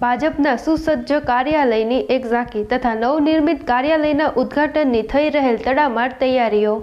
ભાજપના સુસજ્જ કાર્યાલયની એક ઝાંખી તથા નવનિર્મિત કાર્યાલયના ઉદ્ઘાટનની થઈ રહેલ તડામાર તૈયારીઓ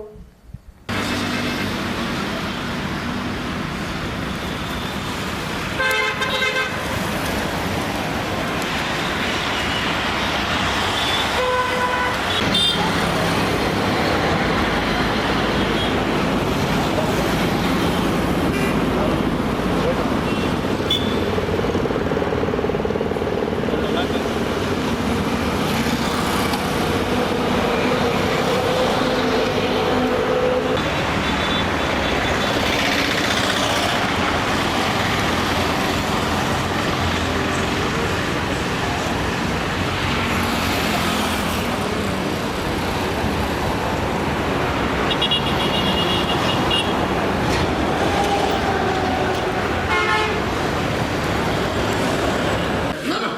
ના ના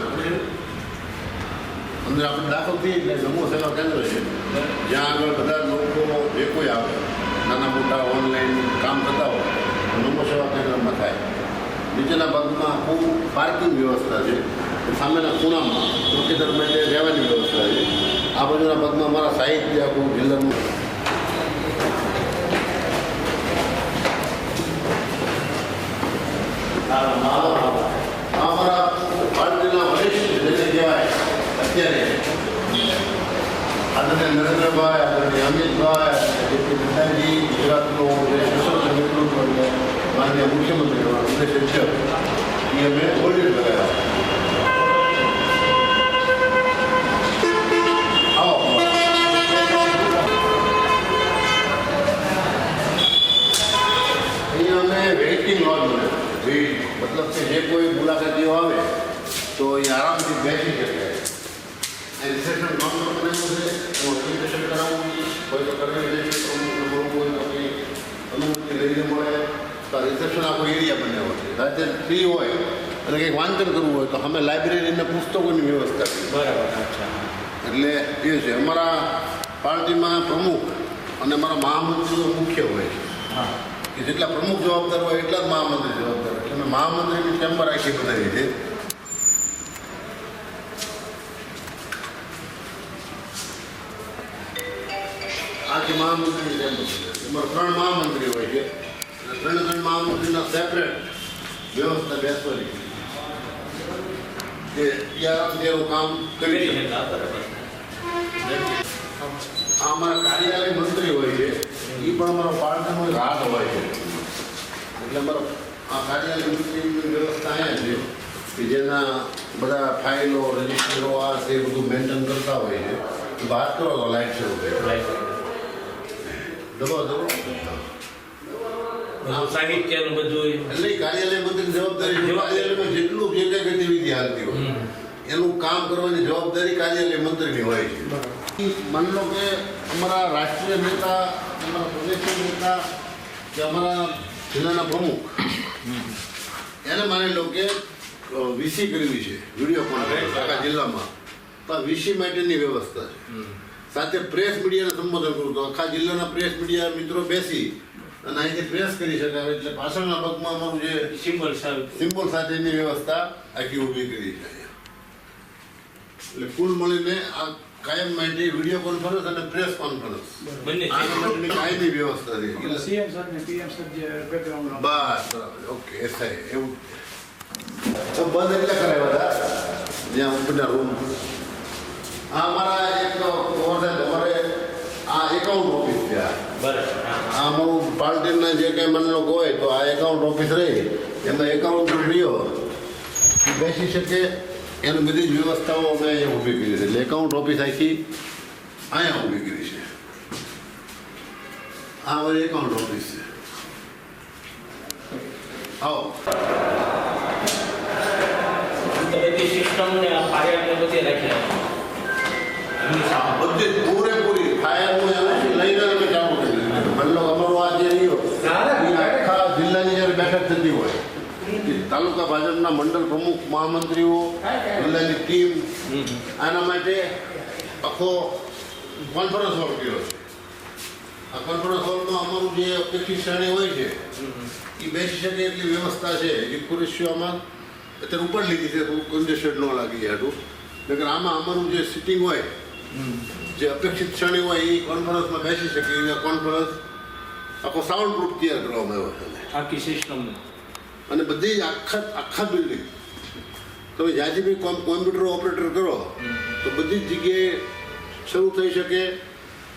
અંદર આપણે દાખલ થઈએ એટલે નમો સેવા કેન્દ્ર છે. જ્યાં આગળ બધા લોકો જે કોઈ આવે. નાના મોટા ઓનલાઈન કામ થતા હોય નમો સેવા કેન્દ્રમાં થાય. નીચેના ભાગમાં ખૂબ પાર્કિંગ વ્યવસ્થા છે. સામેના ખૂણામાં ચોકીદાર માટે રહેવાની વ્યવસ્થા છે. આ બાજુના ભાગમાં મારા સાહિત્ય આખું જિલ્લાનું અમારા કહેવાય અત્યારે આદરણીય નરેન્દ્રભાઈ આદરણીય અમિતભાઈ જેપી નડ્ડાજી ગુજરાતનું જે સશસ્ત્ર નેતૃત્વ એટલે માનનીય મુખ્યમંત્રી પ્રદેશ અધ્યક્ષ એ અમે હોલ્ડિંગ કરાયા આવો અહીંયા અમે વેઇટિંગ લોજ બનાવ્યું વેઇટ મતલબ કે જે કોઈ મુલાકાતીઓ આવે તો એ આરામથી બેસી શકે એ રિસેપ્શન બનાવ્યું છે? રજીસ્ટ્રેશન કરાવવું હોય તો પ્રમુખને મળવું હોય તો કંઈ અનુમતિ લઈને મળે. તો આ રિસેપ્શન આખો એરિયા બનાવ્યો છે રાતે ફ્રી હોય અને કંઈક વાંચન કરવું હોય તો અમે લાઇબ્રેરીના પુસ્તકોની વ્યવસ્થા કરી બરાબર એટલે એ છે. અમારા પાર્ટીમાં પ્રમુખ અને અમારા મહામંત્રીઓ મુખ્ય હોય છે. હા. કે જેટલા પ્રમુખ જવાબદાર હોય એટલા જ મહામંત્રી જવાબદાર એટલે અમે મહામંત્રીની ચેમ્બર આખી બનાવી છે. મહામંત્રીની ચેમ્બર છે એમાં ત્રણ મહામંત્રી હોય છે અને ત્રણે ત્રણ મહામંત્રીના સેપરેટ વ્યવસ્થા બેસવાની કે ત્યાં તેનું કામ કરી શકે આ અમારા કાર્યાલય મંત્રી હોય છે એ પણ અમારો પાર્ટનરનો એક હોય છે એટલે અમારો આ કાર્યાલય મંત્રીની વ્યવસ્થા અહીંયા છે, કે જેના બધા ફાઇલો, રજીસ્ટરો, આ તે બધું મેન્ટેન કરતા હોય છે. બહાર કરો તો લાઈટ શરૂ થાય Right. દબો દબો. બધું સાહિત્યનું બધું એટલે કાર્યાલય મંત્રીની જવાબદારી. કાર્યાલયમાં જેટલું જે કંઈ ગતિવિધિ હાલતી હોય એનું કામ કરવાની જવાબદારી કાર્યાલય મંત્રીની હોય છે. માની લો કે અમારા રાષ્ટ્રીય નેતા અમારા પ્રદેશીય નેતા કે અમારા જિલ્લાના પ્રમુખ એને માની લો કે વીસી કરવી છે વીડિયો પણ આખા જિલ્લામાં. તો આ વીસી માટેની વ્યવસ્થા છે. સાથે પ્રેસ મીડિયાને સંબોધન કરું તો આખા જિલ્લાના પ્રેસ મીડિયા મિત્રો બેસી અને અહીંથી પ્રેસ કરી શકાય એટલે પાછળના ભાગમાં અમારું જે સિમ્બોલ સિમ્બોલ સાથેની વ્યવસ્થા આખી ઊભી કરી છે. એટલે કુલ મળીને આ કાયમ માટે વીડિયો કોન્ફરન્સ અને પ્રેસ કોન્ફરન્સ બંને. આના માટેની કાયમી વ્યવસ્થા છે સીએમ સર ને પીએમ સર જે બેકગ્રાઉન્ડ બસ બરાબર. ઓકે એ થાય એવું તો બંધ એટલે કરાવ્યા હતા? જ્યાં ઉપરના રૂમ અમારા એક ઓવર અમારે આ એકાઉન્ટ ઓફિસ છે. આ બરાબર આ અમારું પાર્ટીના જે કંઈ મને લોકો હોય તો આ એકાઉન્ટ ઓફિસ રહી. એમાં એકાઉન્ટ રહ્યો. બેસી શકે એની બધી જ વ્યવસ્થાઓ અમે અહીંયા ઊભી કરી છે. એટલે એકાઉન્ટ ઓફિસ આખી અહીંયા ઊભી કરી છે. આ મારી એકાઉન્ટ ઓફિસ છે. આવો. તો બધી સિસ્ટમ ને આ બધી રાખ્યા. એમની. બધી પૂરેપૂરી ફાયરનું એનાથી લઈને અમે ચાલુ કરી મતલબ અમારો આ જે રહ્યો આખા જિલ્લાની જ્યારે બેઠક થતી હોય. તાલુકા ભાજપના મંડળ પ્રમુખ મહામંત્રીઓ જિલ્લાની ટીમ આના માટે આખો કોન્ફરન્સ હોલ કર્યો છે. આ કોન્ફરન્સ હોલમાં અમારું જે અપેક્ષિત શ્રેણી હોય છે એ બેસી શકે એટલી વ્યવસ્થા છે એ ખુરશીઓમાં અત્યારે ઉપર લીધી છે કન્જેસ્ટેડ ન લાગી હાટું. નકર આમાં અમારું જે સિટિંગ હોય જે અપેક્ષિત શ્રેણી હોય એ કોન્ફરન્સમાં બેસી શકે એ કોન્ફરન્સ આખો સાઉન્ડ પ્રૂફ તૈયાર કરવામાં આવ્યો છે આખી સિસ્ટમ અને બધી જ આખા આખા બિલ્ડિંગ તમે જ્યાંથી બી કોમ કોમ્પ્યુટર ઓપરેટર કરો તો બધી જ જગ્યાએ શરૂ થઈ શકે.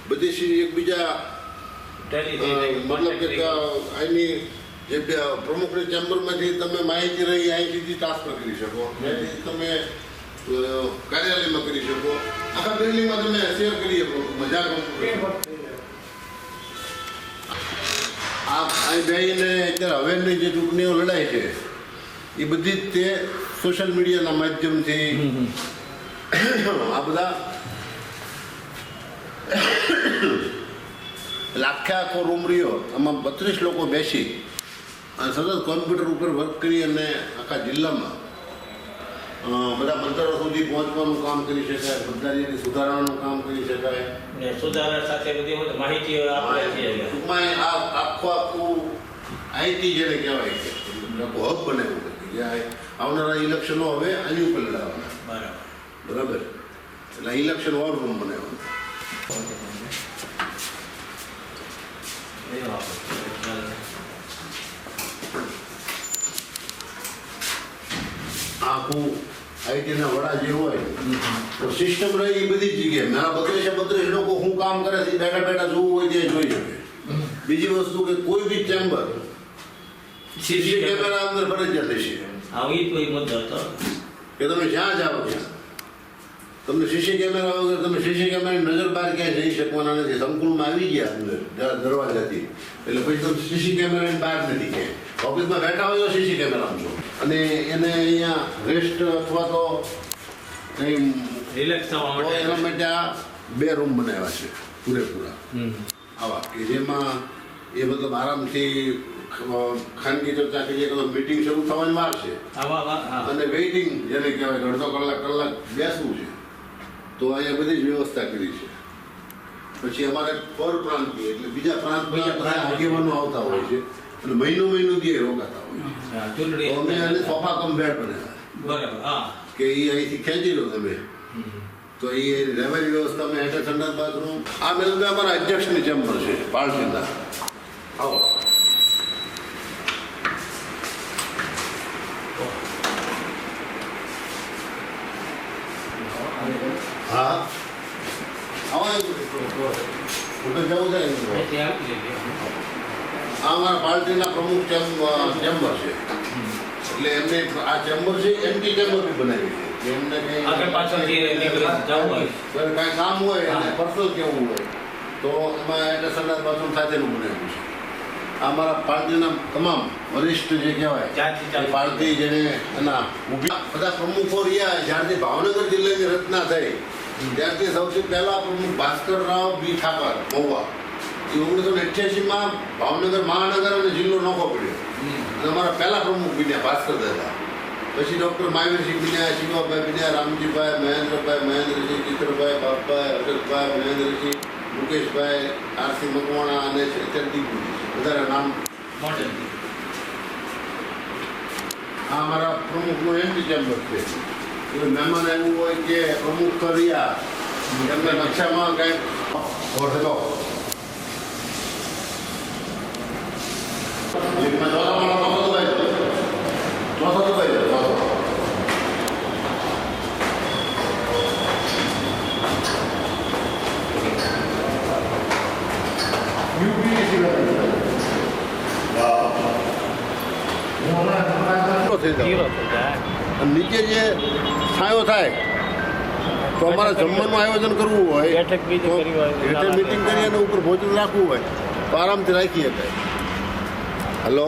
બધી એકબીજા મતલબ કે અહીંની જે પ્રમુખની ચેમ્બરમાંથી તમે માહિતી રહી અહીંથી ટ્રાન્સફર કરી શકો. તમે કાર્યાલયમાં કરી શકો આખા બિલ્ડિંગમાં તમે શેર કરી શકો મજા આ અહીં બેહીને અત્યારે હવેની જે ચૂંટણીઓ લડાય છે એ બધી જ તે સોશિયલ મીડિયાના માધ્યમથી આ બધા એટલે આખો રૂમ રહ્યો આમાં બત્રીસ લોકો બેસી અને સતત કોમ્પ્યુટર ઉપર વર્ક કરી અને આખા જિલ્લામાં બધા મંતરો સુધી પહોંચવાનું કામ કરી શકાય બધાની સુધારણાનું કામ કરી શકાય. ને સુધારા સાથે બધી માહિતી ટૂંકમાં આ આખું આખું આઈટી જેને કહેવાય છે હબ બનાવ્યું આવનારા ઇલેક્શનો હવે આની ઉપર લડાવવાના બરાબર. બરાબર? એટલે ઇલેક્શન વોર રૂમ બનાવ્યો એ વાપરો. આખું આઈટીના વડા જે હોય. તો સિસ્ટમ રહી એ બધી જગ્યાએ. મારા બત્રીસે બત્રીસ લોકો શું કામ કરે છે બેઠા બેઠા જોવું હોય ત્યાં જોઈ શકે. બીજી વસ્તુ કે કોઈ બી ચેમ્બર સીસી કેમેરા અંદર ફરજિયાત હશે. આવી એ મુદ્દો હતો કે તમે જ્યાં જાઓ ત્યાં. તમને સીસી કેમેરા વગર તમે સીસી કેમેરાની નજર બહાર ક્યાંય જઈ શકવાના નથી. સંકુલમાં આવી ગયા અંદર દરવાજાથી. એટલે પછી તમે સીસી કેમેરાની બહાર નથી ક્યાંય. ઓફિસમાં બેઠા હોય તો સીસી કેમેરા જો અને એને અહીંયા રેસ્ટ અથવા તો કંઈ રિલેક્સ થવા તો એના માટે માટે આ બે રૂમ બનાવ્યા છે પૂરેપૂરા. આવા કે જેમાં એ મતલબ આરામથી ખાનગી ચર્ચા કરીએ તો મીટિંગ શરૂ થવાની વાર છે. અને વેઇટિંગ જેને કહેવાય અડધો કલાક કલાક બેસવું છે. તો અહીંયા બધી જ વ્યવસ્થા કરી છે. પછી અમારે પર પ્રાંતીય એટલે બીજા પ્રાંત. આગેવાનો આવતા હોય છે. એટલે મહિનો મહિનો દી રોકાતા હોય. અમે આને સોફા કમ્પેર બનાવ્યા. કે એ અહીંથી ખેંચી લો તમે. તો એ રહેવાની વ્યવસ્થા મેં હેઠળ ઠંડા બાથરૂમ. આ મેં અમારા અધ્યક્ષની ચેમ્બર છે પાળસીના આવો. હા? આવો. જવું દેજો. આ અમારા પાર્ટીના પ્રમુખ ચેમ્બ- ચેમ્બર છે. એટલે એમને આ ચેમ્બર છે એમટી ચેમ્બર બી બનાવી છે. એમને કંઈ કામ હોય અને પર્સનલ કેવું હોય તો એમાં એટલે સરદાર બાથરૂમ સાથેનું બનાવ્યું છે. અમારા પાર્ટીના તમામ વરિષ્ઠ જે કહેવાય પાર્ટી જેને એના ઊભી બધા પ્રમુખો રહ્યા જ્યારથી ભાવનગર જિલ્લાની રચના થઈ ત્યારથી સૌથી પહેલા પ્રમુખ ભાસ્કર રાવ બી ઠાકર મહુવા. ઓગણીસો અઠ્યાસીમાં ભાવનગર, મહાનગર અને જિલ્લો નોખો પડ્યો. અને અમારા પહેલા પ્રમુખ બન્યા, ભાસ્કર દાદા પછી ડૉક્ટર મહાવીરસિંહ બન્યા, શિવાભાઈ બન્યા, રામજીભાઈ, મહેન્દ્રભાઈ, મહેન્દ્રસિંહ, ચિત્રભાઈ, બાપભાઈ, અશોકભાઈ, મહેન્દ્રસિંહ, મુકેશભાઈ, આરસી મકવાણા અને ચંદી વધારે નામ. આ અમારા પ્રમુખનું એમપી ચેમ્બર છે. એટલે મહેમાન એવું હોય કે પ્રમુખ કર્યા, એમને નકશામાં કંઈક ઓળખો છાંયો થાય. તો અમારે જમવાનું આયોજન કરવું હોય બેઠક મિટિંગ કરી અને ઉપર ભોજન રાખવું હોય તો આરામથી રાખી શકાય હલો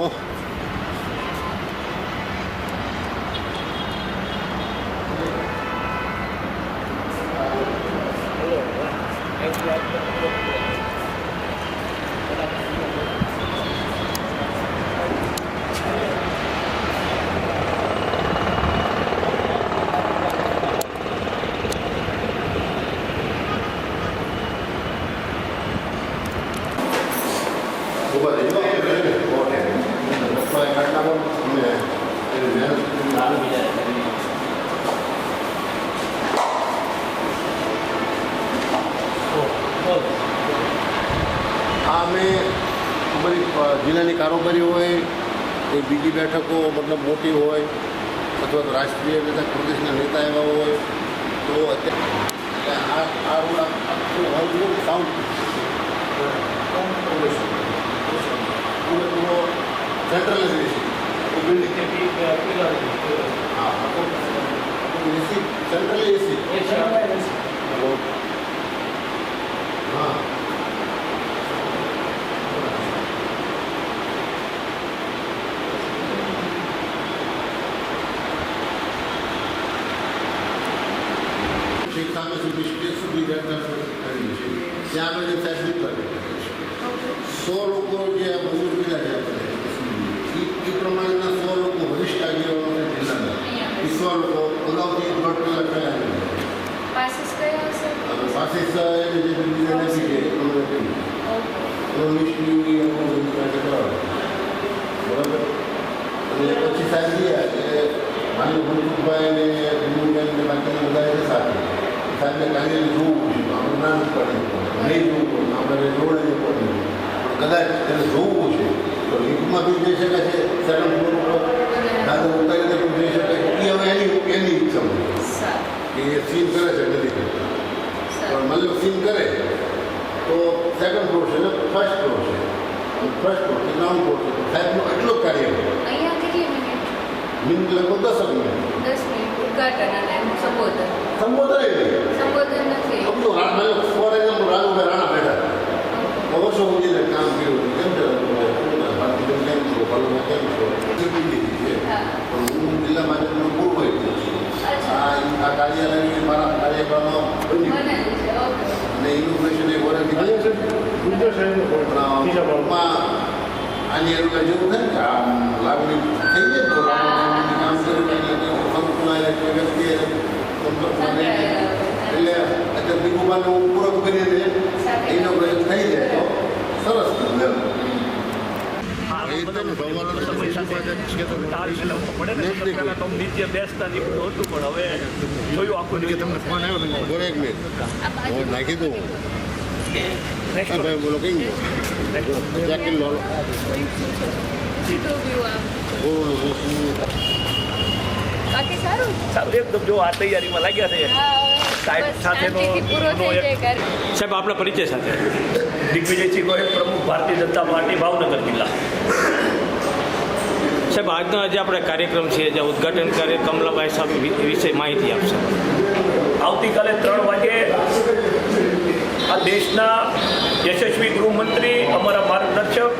આ મેં અમારી જિલ્લાની કારોબારી હોય એ બીજી બેઠકો મતલબ મોટી હોય અથવા તો રાષ્ટ્રીય નેતા પ્રદેશના નેતા એવા હોય તો અત્યારે આ આ રોડ આખું હોલ સાઉન્ડ પૂરેપૂરો સેન્ટ્રલાઇઝ એસી સેન્ટ્રલ એસી હા ઠીક સામે સુધી સ્ટેજ સુધી બેઠા કરી છે ત્યાં આગળ એક સાહેબ કરે સો લોકો જે આ મંજૂર કર્યા છે આપણે એ એ પ્રમાણેના સો લોકો વરિષ્ઠ આગેવાનો છે જિલ્લાના એ સો લોકો અગાઉથી દોઢ કલાક આવી ગયા. પાસીસ એને જે બીજા નથી છે કર્યું. અમુક. બરાબર અને પછી સાહેબ ગયા એટલે માની મનસુખભાઈ ને ભીમુબેન ને બાકીના બધા છે સાથે સાહેબને જોવું છે આપણે ના જ પડે નહીં જોવું પડે આપણે જોડે પડે પણ કદાચ તેને જોવું છે તો લિફ્ટમાં બી જઈ શકે છે સેકન્ડ ફ્લોર ઉપર દાદા ઉતારીને પણ જઈ શકે એ હવે એની એની ઈચ્છા કે એ સીન કરે છે નથી કરતા પણ મતલબ સીન કરે તો સેકન્ડ ફ્લોર છે ને ફર્સ્ટ ફ્લોર છે. ફર્સ્ટ ફ્લોર ગ્રાઉન્ડ ફ્લોર છે સાહેબનું એટલું કાર્ય મિનિટ લગભગ દસ મિનિટ. દસ મિનિટ ઉદઘાટન અને સંબોધન. સંબોધન સંબોધન નથી. સમજો ફોર એક્ઝામ્પલ રાજુભાઈ રાણા બેઠા. વર્ષો સુધી કામ કર્યું કેમ છે કેમ છો? કેમ છો? એ લીધી છે. પણ હું જિલ્લા ભાજપનો પૂર્વ એટલે છું? અચ્છા. આ આ કાર્યાલયની મારા કાર્યક્રમો બની. બનેલું છે. ઓકે. અને ઇનોગ્રેશન એક વર્ષ આની એવું કઈ જેવું થાય કે આ લાગણી થઈ જાય તો કામ કર્યું એટલે એને અત્યારે દીકુબાને હું પૂરક કરીને ઇનોગ્રેશન થઈ જાય તો સરસ. એકદમ તો નીચે બેસતા ને એવું હતું પણ હવે જોયું આખું તમને ફોન આવ્યો બોલો એક મિનિટ નાખી દઉં હા ભાઈ બોલો કઈ જાકીર લો બાકી સારું સારું એકદમ જો આ તૈયારીમાં લાગ્યા છે સાહેબ સાથેનો સાહેબ આપણા પરિચય સાથે. દિગ્વિજયસિંહ ગોહિલ પ્રમુખ ભારતીય જનતા પાર્ટી ભાવનગર જિલ્લા. સાહેબ, આજનો જે આપણે કાર્યક્રમ છે જે ઉદઘાટન કાર્ય કમલાભાઈ સાહેબ વિશે માહિતી આપશે. આવતીકાલે ત્રણ વાગે આ દેશના યશસ્વી ગૃહમંત્રી, અમારા માર્ગદર્શક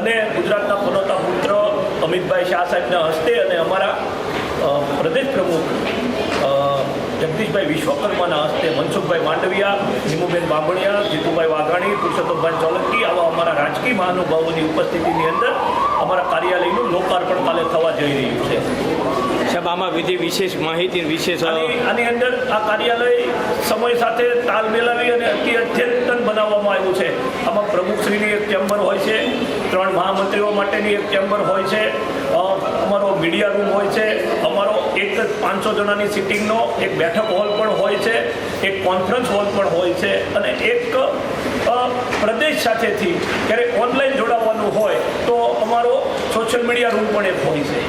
અને ગુજરાતના પનોતા પુત્ર અમિતભાઈ શાહ સાહેબના હસ્તે અને અમારા પ્રદેશ પ્રમુખ જગદીશભાઈ વિશ્વકર્માના હસ્તે મનસુખભાઈ માંડવિયા, નીમુબેન બાંભણિયા જીતુભાઈ વાઘાણી, પુરુષોત્તમભાઈ ચોલકી આવા અમારા રાજકીય મહાનુભાવોની ઉપસ્થિતિની અંદર અમારા કાર્યાલયનું લોકાર્પણ કાલે થવા જઈ રહ્યું છે. સાહેબ આમાં વિધિ વિશેષ માહિતી વિશેષ આની આની અંદર આ કાર્યાલય સમય સાથે તાલ મેલાવી અને અતિ અદ્યતન બનાવવામાં આવ્યું છે. આમાં પ્રમુખશ્રીની એક ચેમ્બર હોય છે ત્રણ મહામંત્રીઓ માટેની એક ચેમ્બર હોય છે અમારો મીડિયા રૂમ હોય છે અમારો એક જ પાંચસો જણાની સિટિંગનો એક બેઠક હોલ પણ હોય છે એક કોન્ફરન્સ હોલ પણ હોય છે અને એક પ્રદેશ સાથેથી ક્યારેક ઓનલાઈન જોડાવાનું હોય તો અમારો સોશિયલ મીડિયા રૂમ પણ એક હોય છે.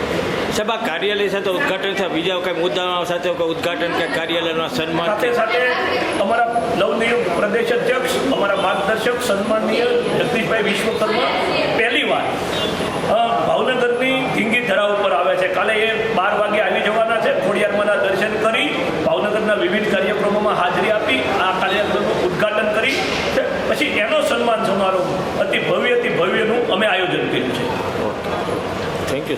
આ કાર્યાલય સાથે ઉદ્ઘાટન થાય. બીજા કઈ મુદ્દાઓ સાથે કોઈ ઉદ્ઘાટન કે કાર્યાલયના સન્માન સાથે સાથે અમારા નવનિયુક્ત પ્રદેશ અધ્યક્ષ અમારા માર્ગદર્શક સન્માનીય જગદીશભાઈ વિશ્વકર્મા પહેલી વાર ભાવનગરની ધીંગી ધરા ઉપર આવે છે. કાલે એ બાર વાગે આવી જવાના છે. ખોડિયારમાંના દર્શન કરી ભાવનગરના વિવિધ કાર્યક્રમોમાં હાજરી આપી આ કાર્યક્રમનું ઉદ્ઘાટન કરી છે. પછી એનો સન્માન સમારોહ અતિ ભવ્ય અતિ ભવ્યનું અમે આયોજન કર્યું છે. થેન્ક યુ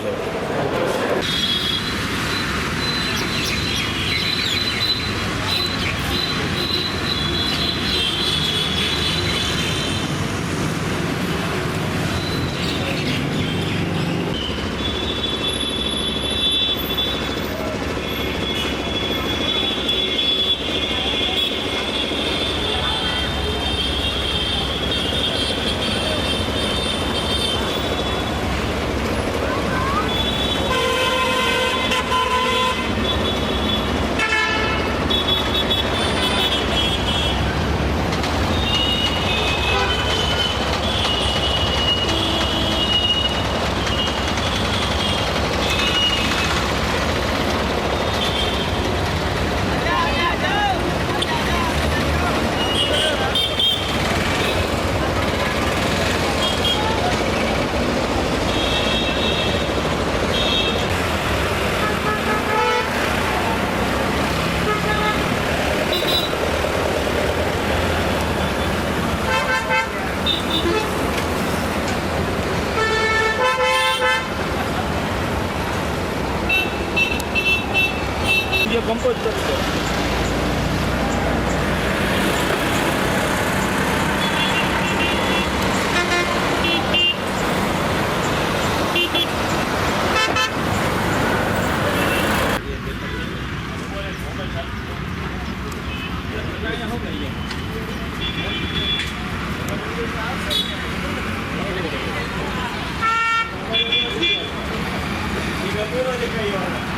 સાહેબ સંકોચ કરશો એ